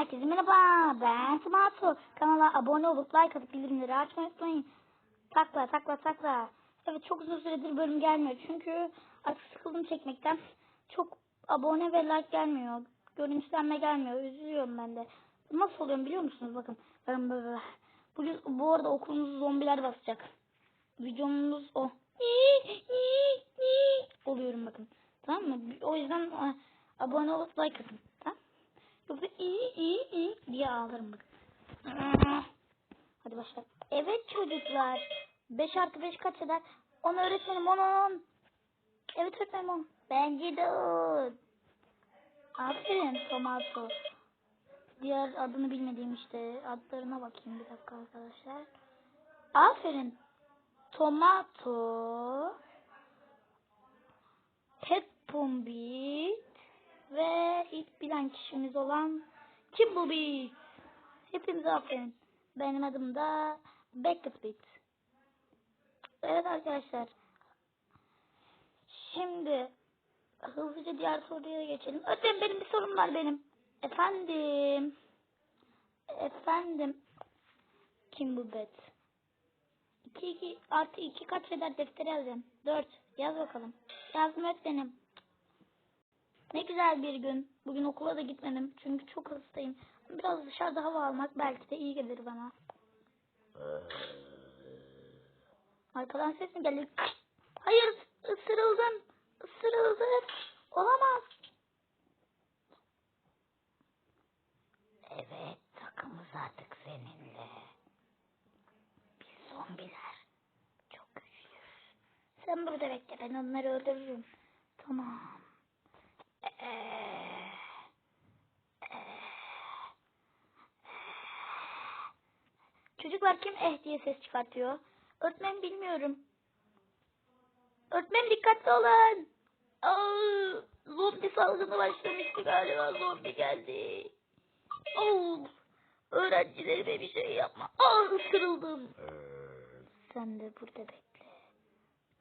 Herkese merhaba. Ben Tomato. Kanala abone olup like atıp bildirimleri açmayı unutmayın. Takla takla takla. Evet çok uzun süredir bölüm gelmiyor. Çünkü artık sıkıldım çekmekten. Çok abone ve like gelmiyor. Görüntülenme gelmiyor. Üzülüyorum ben de. Nasıl oluyorum biliyor musunuz? Bakın. Bugün bu arada okulumuz zombiler basacak. Videomuz o. Oluyorum bakın. Tamam mı? O yüzden e, abone olup like atın. Yoksa iyi iyi iyi diye ağlarım bak. Hadi başla. Evet çocuklar. 5 artı 5 kaç eder? 10 öğretmenim 10 10. Evet öğretmenim 10. Bence de 10. Aferin Tomato. Diğer adını bilmediğim işte adlarına bakayım bir dakika arkadaşlar. Aferin. Tomato. Peppumbit ve ilk bilen kişimiz olan kim bu Bit? Hepinize aferin. Benim adım da Beckett Bit. Evet arkadaşlar. Şimdi hızlıca diğer soruya geçelim. Ötem benim bir sorum var benim. Efendim. Efendim. Kim bu bet? 2 2 artı 2 kaç eder deftere yazacağım. 4. Yaz bakalım. Yazdım öğretmenim. Ne güzel bir gün. Bugün okula da gitmedim. Çünkü çok hastayım. Biraz dışarıda hava almak belki de iyi gelir bana. Arkadan ses mi geldi? Hayır ısırıldım. Isırıldım. Olamaz. Evet takımız artık seninle. Biz zombiler. Çok güçlüyüz. Sen burada bekle ben onları öldürürüm. Tamam. Çocuklar kim eh diye ses çıkartıyor? Öğretmen bilmiyorum. Öğretmen dikkatli olun. Aa, zombi salgını başlamıştı galiba zombi geldi. Oo, öğrencilerime bir şey yapma. Aa, ısırıldım. Sen de burada bekle.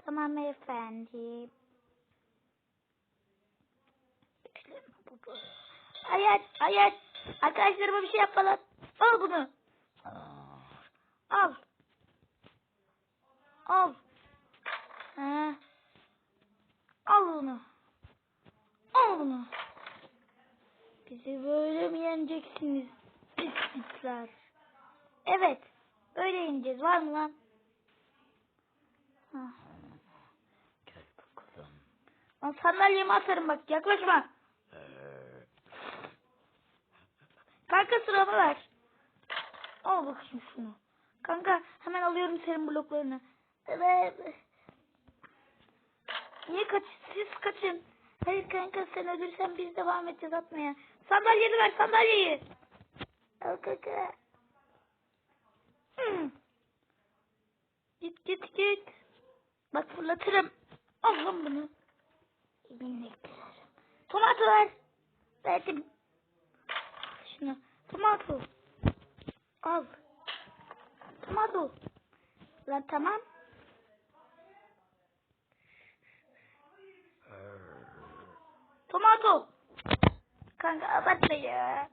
Tamam efendim. Hayır, hayır. Arkadaşlarıma bir şey yapma lan. Al bunu. Al. Al. Ha. Al bunu. Al bunu. Bizi böyle mi yeneceksiniz? Pislikler. Evet. Öyle yeneceğiz. Var mı lan? Ha. Gel bakalım. Lan sandalyemi atarım bak. Yaklaşma. Kanka sıramı ver. Al bakayım şunu. Kanka hemen alıyorum senin bloklarını. Evet. Niye kaç? Siz kaçın. Hayır kanka sen ölürsen biz devam edeceğiz atmaya. Sandalyeni ver sandalyeyi. Al kanka. Hmm. Git git git. Bak fırlatırım. Al lan bunu. Minnekler. Tomato ver. Verdim. Tomato. Al. Tomato. Lan tamam. Tomato. Kanka abartma ya.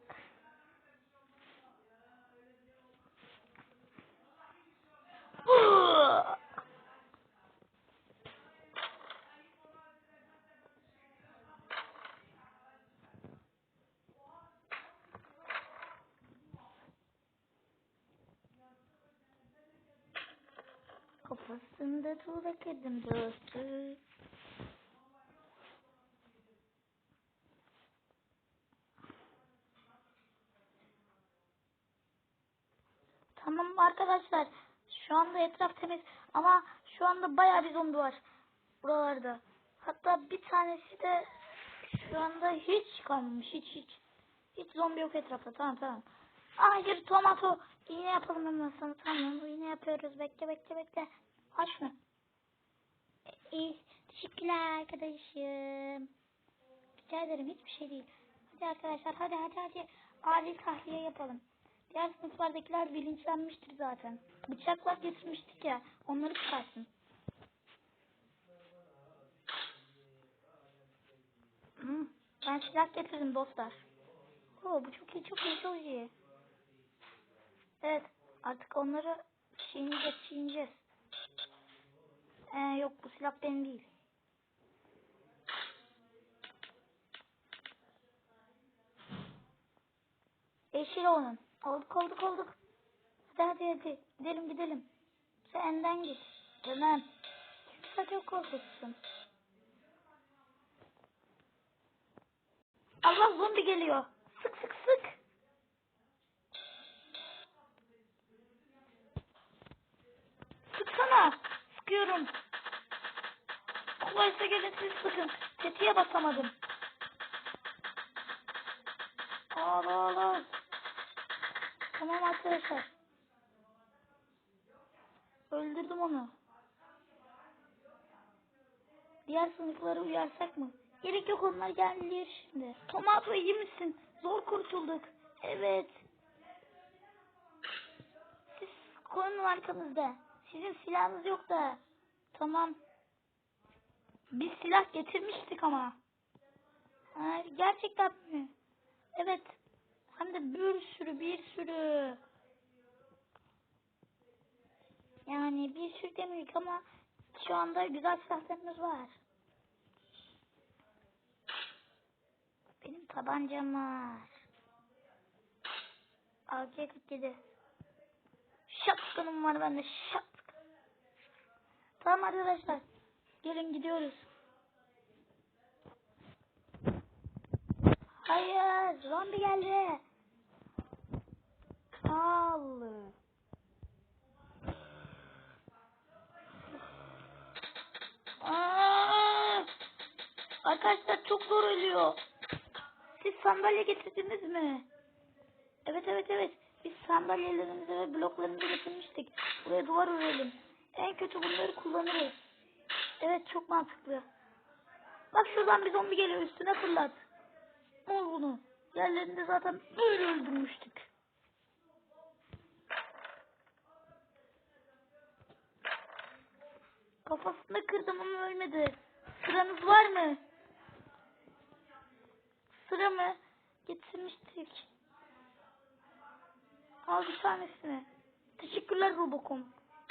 Kafasında tuğla kedim dostum. Tamam arkadaşlar. Şu anda etraf temiz ama şu anda bayağı bir zombi var buralarda. Hatta bir tanesi de şu anda hiç kalmamış. Hiç hiç. Hiç zombi yok etrafta. Tamam tamam. Hayır tomato. İğne yapalım hemen sana. Tamam iğne yapıyoruz. Bekle bekle bekle. Aç şunu. İyi. Teşekkürler arkadaşım. Rica ederim hiçbir şey değil. Hadi arkadaşlar hadi hadi hadi. Acil tahliye yapalım. Diğer sınıflardakiler bilinçlenmiştir zaten. Bıçaklar getirmiştik ya. Onları çıkarsın. Hı, ben silah getirdim dostlar. Oo, bu çok iyi çok iyi çok iyi. Evet artık onları çiğneyeceğiz çiğneyeceğiz. Ee, yok bu silah benim değil. Yeşil onun. Olduk olduk olduk. Hadi hadi hadi. Gidelim gidelim. Sen önden git. Tamam. Sen çok korkutsun. Allah zombi geliyor. Sıkıyorum. Kolaysa gelin siz sıkın. Tetiğe basamadım. Al al al. Tamam arkadaşlar. Öldürdüm onu. Diğer sınıfları uyarsak mı? Gerek yok onlar geldiler şimdi. Tomato iyi misin? Zor kurtulduk. Evet. Siz konunun arkanızda. Sizin silahınız yok da. Tamam. Biz silah getirmiştik ama. Ha, gerçekten mi? Evet. Hem de bir sürü bir sürü. Yani bir sürü demedik ama şu anda güzel silahlarımız var. Benim tabancam var. AK-47. Shotgun'um var bende. Shotgun. Tamam arkadaşlar. Gelin gidiyoruz. Hayır. Zombi geldi. Al. Aa! Arkadaşlar çok zor ölüyor. Siz sandalye getirdiniz mi? Evet evet evet. Biz sandalyelerimizi ve bloklarımızı getirmiştik. Buraya duvar örelim. En kötü bunları kullanırız. Evet çok mantıklı. Bak şuradan bir zombi geliyor üstüne fırlat. Al bunu. Yerlerinde zaten böyle öldürmüştük. Kafasını kırdım ama ölmedi. Sıranız var mı? Sıra mı? Getirmiştik. Al bir tanesini. Teşekkürler Robocom.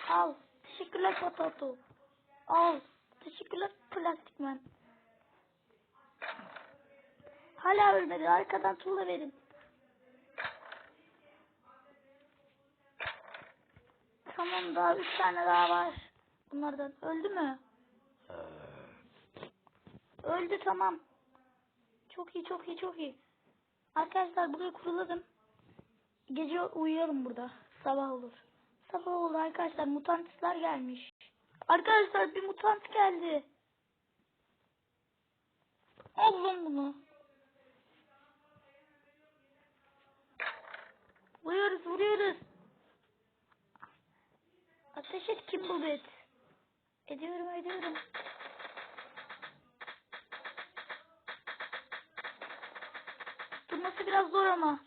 Al. Teşekkürler Potato. Al. Teşekkürler Plastikman. Hala ölmedi. Arkadan tuğla verin. Tamam daha üç tane daha var. Bunlardan öldü mü? Öldü tamam. Çok iyi çok iyi çok iyi. Arkadaşlar buraya kuruladım. Gece uyuyalım burada. Sabah olur. Sabah oldu arkadaşlar. Mutantlar gelmiş. Arkadaşlar bir mutant geldi. Al lan bunu. Vuruyoruz vuruyoruz. Ateş et Kimblebet. Ediyorum ediyorum. Durması biraz zor ama.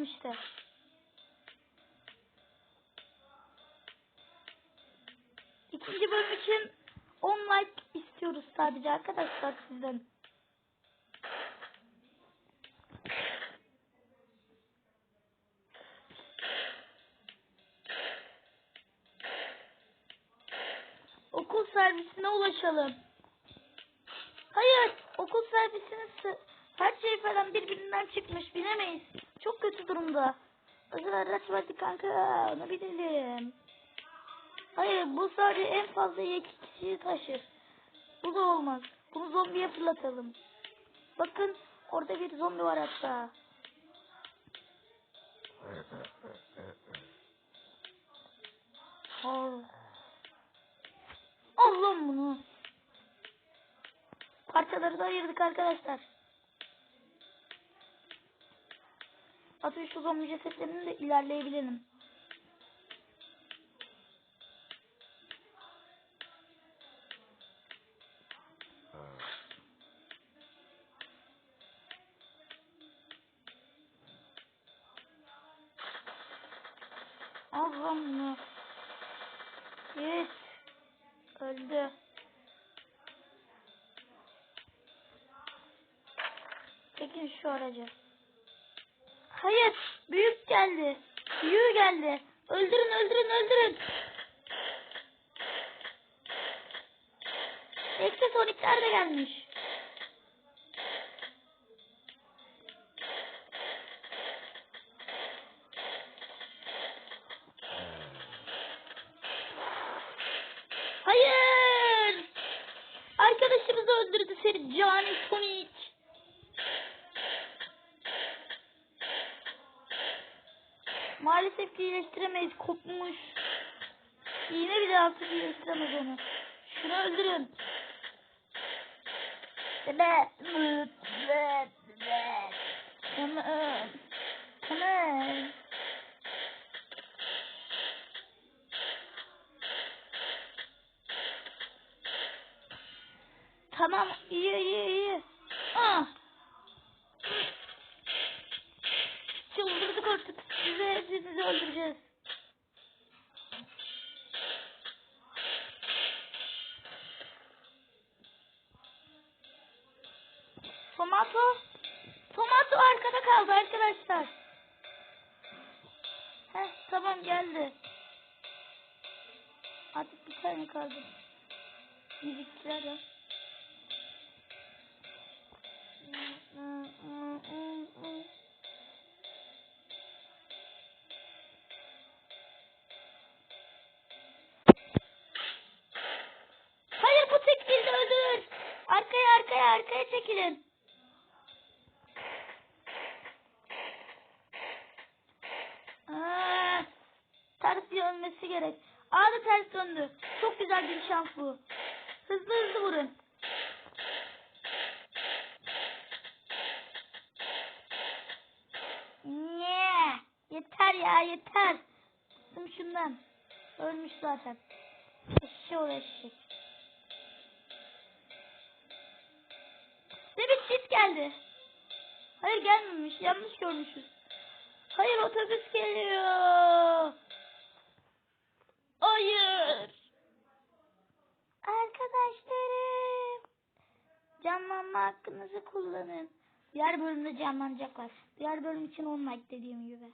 Tokatlayalım işte. İkinci bölüm için 10 like istiyoruz sadece arkadaşlar sizden. Okul servisine ulaşalım. Hayır, okul servisinin her şey falan birbirinden çıkmış bilemeyiz. Çok kötü durumda. Özel araç vardı kanka, onu bilelim. Hayır, bu sadece en fazla iki kişiyi taşır. Bu da olmaz. Bunu zombiye fırlatalım. Bakın, orada bir zombi var hatta. Al. Al lan bunu. Parçaları da ayırdık arkadaşlar. Hatta şu zombi cesetlerini de ilerleyebilirim. Allah'ım. Yes. Öldü. Çekin şu aracı. Hayır. Büyük geldi. Büyük geldi. Öldürün öldürün öldürün. Ekse Sonic'ler de gelmiş. Maalesef ki iyileştiremeyiz. Kopmuş. İğne bile artık iyileştiremez onu. Şunu öldürün. Come on. Tamam iyi iyi iyi. Ah. Sizi hepinizi öldüreceğiz. Tomato. Tomato arkada kaldı arkadaşlar. Heh tamam geldi. Artık bir tane kaldı. Müzikçiler ya. Dönmesi gerek. Aa da ters döndü. Çok güzel bir şans bu. Hızlı hızlı vurun. Ne? Yeter ya yeter. Bıktım şundan. Ölmüş zaten. Eşşoğlu eşek. Demek çift geldi. Hayır gelmemiş. Yanlış görmüşüz. Hayır otobüs geliyor. Hayır. Arkadaşlarım. Canlanma hakkınızı kullanın. Diğer bölümde canlanacaklar. Diğer bölüm için 10 like dediğim gibi.